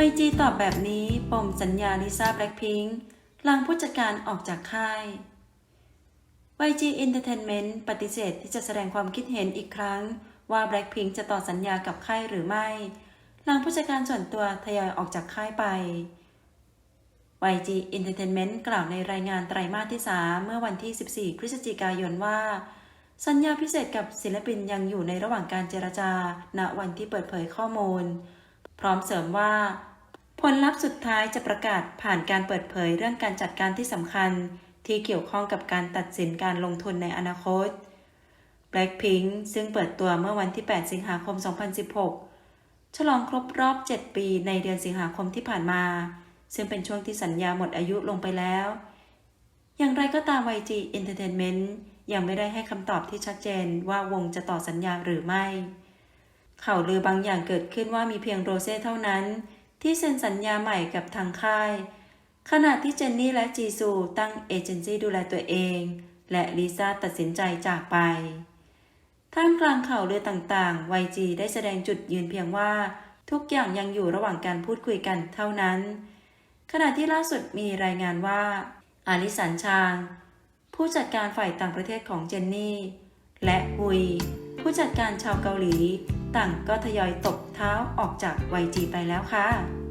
YG ตอบแบบนี้ปมสัญญาลิซ่าแบล็คพิงค์หลังผู้จัดการออกจากค่าย YG Entertainment ปฏิเสธที่จะแสดงความคิดเห็นอีกครั้ง ว่า Blackpink จะต่อสัญญากับค่ายหรือไม่ หลังผู้จัดการส่วนตัวทยอยออกจากค่ายไป YG Entertainment กล่าวในรายงานไตรมาสที่ 3 เมื่อวันที่ 14 พฤศจิกายนว่า สัญญาพิเศษกับศิลปินยังอยู่ในระหว่างการเจรจา ณ วันที่เปิดเผยข้อมูล พร้อมเสริมว่า ผลลัพธ์สุดท้ายจะประกาศผ่านการเปิดเผยเรื่องการจัดการที่สำคัญที่เกี่ยวข้องกับการตัดสินการลงทุนในอนาคต Blackpink ซึ่งเปิดตัวเมื่อวันที่ 8 สิงหาคม 2016 ฉลองครบรอบ 7 ปีในเดือนสิงหาคมที่ผ่านมา ซึ่งเป็นช่วงที่สัญญาหมดอายุลงไปแล้ว อย่างไรก็ตาม YG Entertainment ยังไม่ได้ให้คำตอบที่ชัดเจนว่าวงจะต่อสัญญาหรือไม่ ข่าวลือบางอย่างเกิดขึ้นว่ามีเพียงโรเซ่เท่านั้น ที่เซ็นสัญญาใหม่กับทางค่าย ขณะที่เจนนี่และจีซูตั้งเอเจนซี่ดูแลตัวเอง และลิซ่าตัดสินใจจากไป ท่ามกลางข่าวลือต่างๆ YG ได้แสดงจุดยืนเพียงว่า ทุกอย่างยังอยู่ระหว่างการพูดคุยกันเท่านั้น ขณะที่ล่าสุดมีรายงานว่า อาลิสันชาง ผู้จัดการฝ่ายต่างประเทศของเจนนี่ และฮุย ผู้จัดการชาวเกาหลี ต่างก็ทยอยตบเท้าออกจาก YG ไปแล้วค่ะ